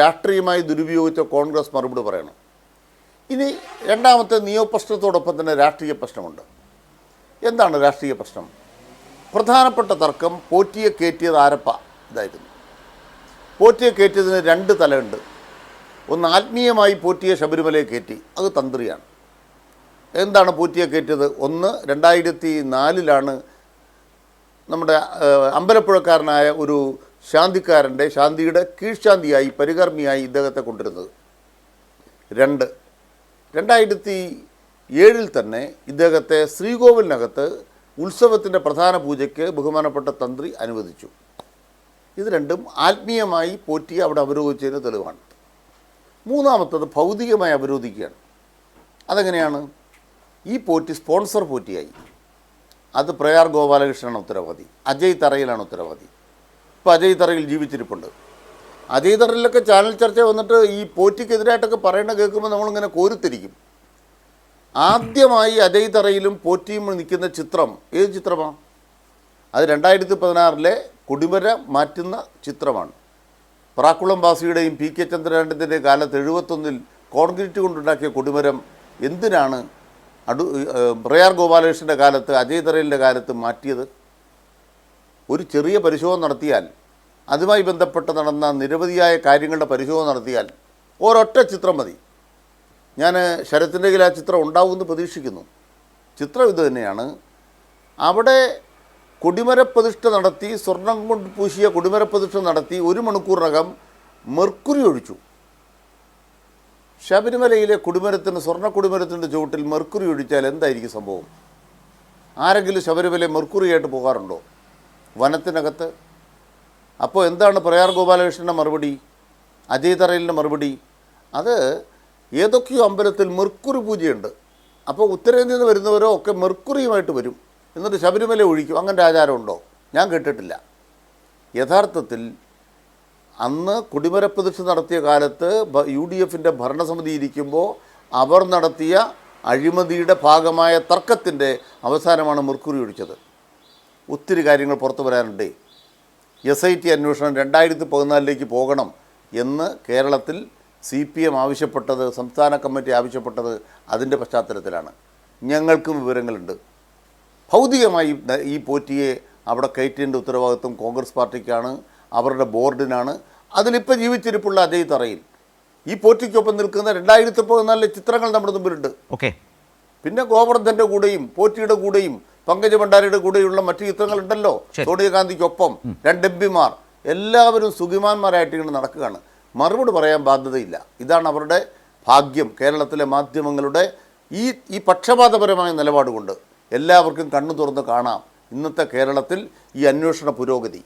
രാഷ്ട്രീയമായി ദുരുപയോഗിച്ച കോൺഗ്രസ് മറുപടി പറയണം. ഇനി രണ്ടാമത്തെ നിയോ പ്രശ്നത്തോടൊപ്പം തന്നെ രാഷ്ട്രീയ പ്രശ്നമുണ്ട്. എന്താണ് രാഷ്ട്രീയ പ്രശ്നം? പ്രധാനപ്പെട്ട തർക്കം പോറ്റിയെ കയറ്റിയത് ആരപ്പ? ഇതായിരുന്നു. പോറ്റിയെ കയറ്റിയതിന് രണ്ട് തലയുണ്ട്. ഒന്ന് ആത്മീയമായി പോറ്റിയെ ശബരിമലയെ കയറ്റി അത് തന്ത്രിയാണ്. എന്താണ് പോറ്റിയെ കയറ്റിയത്? ഒന്ന് രണ്ടായിരത്തി നാലിലാണ് നമ്മുടെ അമ്പലപ്പുഴക്കാരനായ ഒരു ശാന്തിക്കാരന്റെ ശാന്തിയുടെ കീഴ്ശാന്തിയായി പരികർമ്മിയായി ഇദ്ദേഹത്തെ കൊണ്ടിരുന്നത് രണ്ട് രണ്ടായിരത്തി ഏഴിൽ തന്നെ ഇദ്ദേഹത്തെ ശ്രീകോവിലിനകത്ത് ഉത്സവത്തിന്റെ പ്രധാന പൂജയ്ക്ക് ബഹുമാനപ്പെട്ട തന്ത്രി അനുവദിച്ചു. ഇത് രണ്ടും ആത്മീയമായി പോറ്റി അവിടെ അവരോധിച്ചതിന് തെളിവാണ്. മൂന്നാമത്തത് ഭൗതികമായി അവരോധിക്കുകയാണ്. അതെങ്ങനെയാണ്? ഈ പോറ്റി സ്പോൺസർ പോറ്റിയായി. അത് പ്രയാർ ഗോപാലകൃഷ്ണനാണ് ഉത്തരവാദി. അജയ് തറയിലാണ് ഉത്തരവാദി. ഇപ്പോൾ അജയ് തറയിൽ ജീവിച്ചിരിപ്പുണ്ട്. അജയ് തറയിലൊക്കെ ചാനൽ ചർച്ച വന്നിട്ട് ഈ പോറ്റിക്കെതിരായിട്ടൊക്കെ പറയണ കേൾക്കുമ്പോൾ നമ്മളിങ്ങനെ കോരുത്തിരിക്കും. ആദ്യമായി അജയ് തറയിലും പോറ്റിയും നിൽക്കുന്ന ചിത്രം ഏത് ചിത്രമാണ് അത് രണ്ടായിരത്തി പതിനാറിലെ കുടിമര മാറ്റുന്ന ചിത്രമാണ്. പ്രാക്കുളം വാസിയുടെയും പി കെ ചന്ദ്രകാന്തത്തിന്റെ കാലത്ത് എഴുപത്തൊന്നിൽ കോൺക്രീറ്റ് കൊണ്ടുണ്ടാക്കിയ കൊടിമരം എന്തിനാണ് അടു പ്രയാർ ഗോപാലകൃഷ്ണന്റെ കാലത്ത് അജയ് തറയിലിന്റെ കാലത്ത് മാറ്റിയത്? ഒരു ചെറിയ പരിശോധന നടത്തിയാൽ അതുമായി ബന്ധപ്പെട്ട് നടന്ന നിരവധിയായ കാര്യങ്ങളുടെ പരിശോധന നടത്തിയാൽ ഒരൊറ്റ ചിത്രം മതി. ഞാൻ ശരത്തിന്റെ കയ്യിൽ ആ ചിത്രം ഉണ്ടാവുമെന്ന് പ്രതീക്ഷിക്കുന്നു. ചിത്രം ഇത് തന്നെയാണ്. അവിടെ കൊടിമരപ്രതിഷ്ഠ നടത്തി സ്വർണം കൊണ്ട് പൂശിയ കൊടിമരപ്രതിഷ്ഠ നടത്തി ഒരു മണിക്കൂറിനകം മെർക്കുരി ഒഴിച്ചു. ശബരിമലയിലെ കുടിമരത്തിന് സ്വർണ കുടിമരത്തിന്റെ ചുവട്ടിൽ മെർക്കുറി ഒഴിച്ചാൽ എന്തായിരിക്കും സംഭവം? ആരെങ്കിലും ശബരിമല മെർക്കുറിയായിട്ട് പോകാറുണ്ടോ? വനത്തിനകത്ത്. അപ്പോൾ എന്താണ് പ്രയാർ ഗോപാലകൃഷ്ണന്റെ മറുപടി? അജയ് തറയിലിന്റെ മറുപടി? അത് ഏതൊക്കെയോ അമ്പലത്തിൽ മെർക്കുറി പൂജയുണ്ട്. അപ്പോൾ ഉത്തരേന്ത്യയിൽ നിന്ന് വരുന്നവരോ ഒക്കെ മെർക്കുറിയുമായിട്ട് വരും. എന്നിട്ട് ശബരിമല ഒഴിക്കും. അങ്ങനെ ആചാരമുണ്ടോ? ഞാൻ കേട്ടിട്ടില്ല. യഥാർത്ഥത്തിൽ അന്ന് കുടിമരപ്രതിഷ്ഠ നടത്തിയ കാലത്ത് യു ഡി എഫിന്റെ ഭരണസമിതി ഇരിക്കുമ്പോൾ അവർ നടത്തിയ അഴിമതിയുടെ ഭാഗമായ തർക്കത്തിന്റെ അവസാനമാണ് മെർക്കുറി ഒഴിച്ചത്. ഒത്തിരി കാര്യങ്ങൾ പുറത്തു വരാനുണ്ട് എസ് ഐ ടി അന്വേഷണം രണ്ടായിരത്തി പതിനാലിലേക്ക് പോകണം എന്ന് കേരളത്തിൽ സി പി എം ആവശ്യപ്പെട്ടത് സംസ്ഥാന കമ്മിറ്റി ആവശ്യപ്പെട്ടത് അതിന്റെ പശ്ചാത്തലത്തിലാണ്. ഞങ്ങൾക്കും വിവരങ്ങളുണ്ട്. ഭൗതികമായി ഈ പോറ്റിയെ അവിടെ കയറ്റേണ്ട ഉത്തരവാദിത്വം കോൺഗ്രസ് പാർട്ടിക്കാണ് അവരുടെ ബോർഡിനാണ്. അതിലിപ്പോൾ ജീവിച്ചിരിപ്പുള്ള അജയ് തറയിൽ. ഈ പോറ്റിക്കൊപ്പം നിൽക്കുന്ന രണ്ടായിരത്തി പതിനാലിലെ ചിത്രങ്ങൾ നമ്മുടെ മുമ്പിലുണ്ട്. ഓക്കെ. പിന്നെ ഗോവർദ്ധന്റെ കൂടെയും പോറ്റിയുടെ കൂടെയും പങ്കജ ഭണ്ഡാരിയുടെ കൂടെയുള്ള മറ്റു ചിത്രങ്ങളുണ്ടല്ലോ. സോണിയാഗാന്ധിക്കൊപ്പം രണ്ട് എം പിമാർ. എല്ലാവരും സുഖിമാന്മാരായിട്ട് ഇങ്ങനെ നടക്കുകയാണ്. മറുപടി പറയാൻ ബാധ്യതയില്ല. ഇതാണ് അവരുടെ ഭാഗ്യം. കേരളത്തിലെ മാധ്യമങ്ങളുടെ ഈ ഈ പക്ഷപാതപരമായ നിലപാടുകൊണ്ട് എല്ലാവർക്കും കണ്ണു തുറന്ന് കാണാം ഇന്നത്തെ കേരളത്തിൽ ഈ അന്വേഷണ പുരോഗതി.